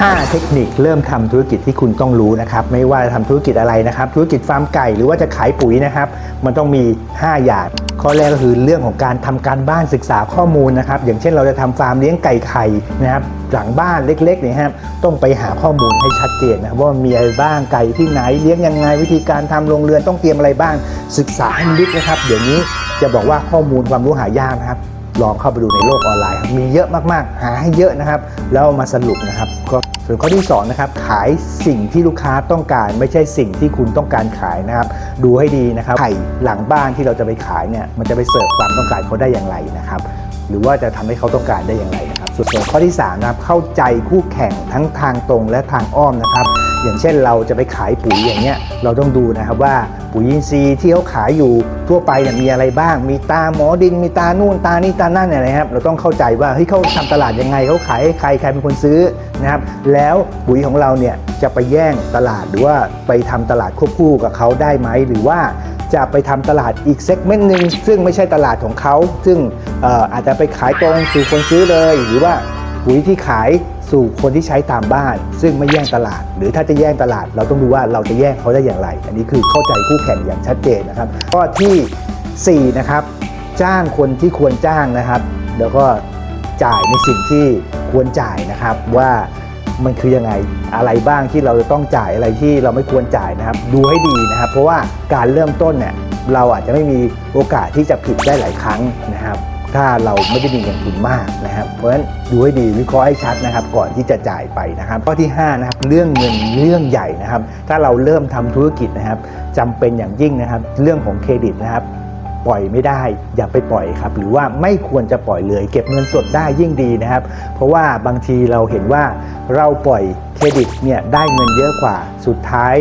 5 เทคนิคเริ่มทำธุรกิจที่คุณต้องรู้นะครับ ไม่ว่าจะทำธุรกิจอะไรนะครับ ธุรกิจฟาร์มไก่หรือว่าจะขายปุ๋ยนะครับ มันต้องมี 5 อย่าง ข้อแรกก็คือเรื่องของการทำการบ้านศึกษาข้อมูลนะครับ อย่างเช่นเราจะทำฟาร์มเลี้ยงไก่ไข่นะครับ หลังบ้านเล็กๆเนี่ยครับต้องไปหาข้อมูลให้ชัดเจนนะครับว่ามีอะไรบ้างไก่ที่ไหนเลี้ยงยังไง วิธีการทำโรงเรือนต้องเตรียมอะไรบ้างศึกษาให้ลึกนะครับ เดี๋ยวนี้จะบอกว่าข้อมูลความรู้หายากนะครับ ลองเข้าไปดูในโลกออนไลน์มีเยอะมากๆ หาให้เยอะนะครับ แล้วเอามาสรุปนะครับก็ส่วนข้อที่สองนะครับขายสิ่งที่ลูกค้าต้องการ ไม่ใช่สิ่งที่คุณต้องการขายนะครับ ดูให้ดีนะครับไข่หลังบ้านที่เราจะไปขายเนี่ยมันจะไปเสิร์ฟความต้องการเขาได้อย่างไรนะครับหรือว่าจะทำให้เขาต้องการได้อย่างไรนะครับส่วนส่วนข้อที่3นะครับเข้าใจคู่แข่งทั้งทางตรงและทางอ้อมนะครับ อย่างเช่นเราจะไปขายปุ๋ยอย่างเงี้ยเราต้องดูนะครับว่าปุ๋ยอินทรีย์ที่เขาขายอยู่ทั่วไปเนี่ยมีอะไรบ้าง มีตาหมอดิน มีตานู่นตานี่ตานั่นเนี่ยนะครับเราต้องเข้าใจว่าเฮ้ยเขาทำตลาดยังไงเขาขายให้ใครใครเป็นคนซื้อนะครับแล้วปุ๋ยของเราเนี่ยจะไปแย่งตลาดหรือว่าไปทำตลาดควบคู่กับเขาได้ไหมหรือว่าจะไปทำตลาดอีกเซกเมนต์หนึ่งซึ่งไม่ใช่ตลาดของเขาซึ่งอออาจจะไปขายตรงสู่คนซื้อเลย หรือว่าปุ๋ยที่ขาย สู่คนที่ใช้ตามบ้าน ซึ่งไม่แย่งตลาด หรือถ้าจะแย่งตลาด เราต้องดูว่าเราจะแย่งเขาได้อย่างไร อันนี้คือเข้าใจคู่แข่งอย่างชัดเจนนะครับข้อทีสี่4นะครับจ้างคนที่ควรจ้างนะครับ แล้วก็จ่ายในสิ่งที่ควรจ่ายนะครับว่ามันคือยังไงอะไรบ้างที่เราจะต้องจ่ายอะไรที่เราไม่ควรจ่ายนะครับ ดูให้ดีนะครับ เพราะว่าการเริ่มต้นเนี่ยเราอาจจะไม่มีโอกาสที่จะผิดได้หลายครั้งนะครับ ถ้าเราไม่ได้มีเงินทุนมากนะครับ เพราะฉะนั้นดูให้ดีวิเคราะห์ให้ชัดนะครับ ก่อนที่จะจ่ายไปนะครับ ข้อที่5นะครับเรื่องเงินเรื่องใหญ่นะครับ ถ้าเราเริ่มทำธุรกิจนะครับจำเป็นอย่างยิ่งนะครับ เรื่องของเครดิตนะครับปล่อยไม่ได้อย่าไปปล่อยครับ หรือว่าไม่ควรจะปล่อยเลย เก็บเงินสดได้ยิ่งดีนะครับ เพราะว่าบางทีเราเห็นว่าเราปล่อยเครดิตเนี่ยได้เงินเยอะกว่าสุดท้าย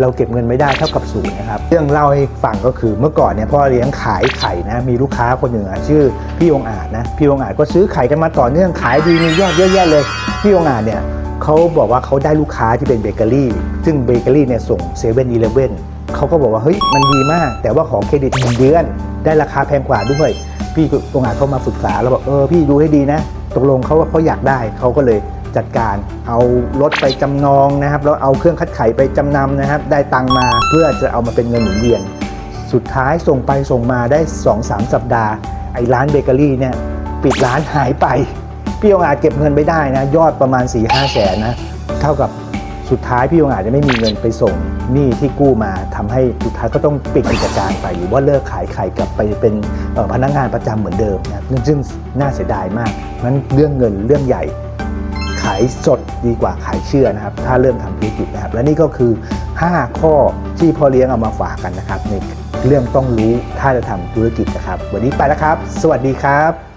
เราเก็บเงินไม่ได้เท่ากับศูนย์นะครับ เรื่องเล่าให้ฟังก็คือเมื่อก่อนเนี่ยพ่อเลี้ยงขายไข่นะมีลูกค้าคนหนึ่งอชื่อพี่องอาจนะพี่องอาจก็ซื้อไข่กันมาต่อเนื่องขายดีมียอดเยอะแยะเลย พี่องอาจเนี่ยเขาบอกว่าเขาได้ลูกค้าที่เป็นเบเกอรี่ ซึ่งเบเกอรี่เนี่ยส่งเซเว่นอีเลฟเว่นเขาก็บอกว่าเฮ้ยมันดีมาก แต่ว่าของเครดิตหนึ่งเดือน ได้ราคาแพงกว่าด้วย พี่องอาจเขามาปรึกษาแล้วบอกเออพี่ดูให้ดีนะ ตกลงเขาว่าเขาอยากได้เขาก็เลย จัดการ เอารถไปจำนองนะครับ แล้วเอาเครื่องคัดไข่ไปจำนำนะครับ ได้ตังมาเพื่อจะเอามาเป็นเงินหมุนเวียน สุดท้ายส่งไปส่งมาได้ 2-3 สัปดาห์ ไอ้ร้านเบเกอรี่เนี่ยปิดร้านหายไปพี่องอาจเก็บเงินไม่ได้นะ ยอดประมาณ 4 5แสนนะ เท่ากับสุดท้ายพี่องอาจจะไม่มีเงินไปส่งหนี้ที่กู้มาทำให้สุดท้ายก็ต้องปิดกิจการไป หรือว่าเลิกขายไข่กลับไปเป็นพนักงานประจำเหมือนเดิมนะซึ่งน่าเสียดายมากนั้นเรื่องเงินเรื่องใหญ่ ขายสดดีกว่าขายเชื่อนะครับ ถ้าเริ่มทำธุรกิจนะครับ และนี่ก็คือ 5 ข้อที่พ่อเลี้ยงเอามาฝากกันนะครับในเรื่องต้องรู้ถ้าจะทำธุรกิจนะครับ วันนี้ไปแล้วครับ สวัสดีครับ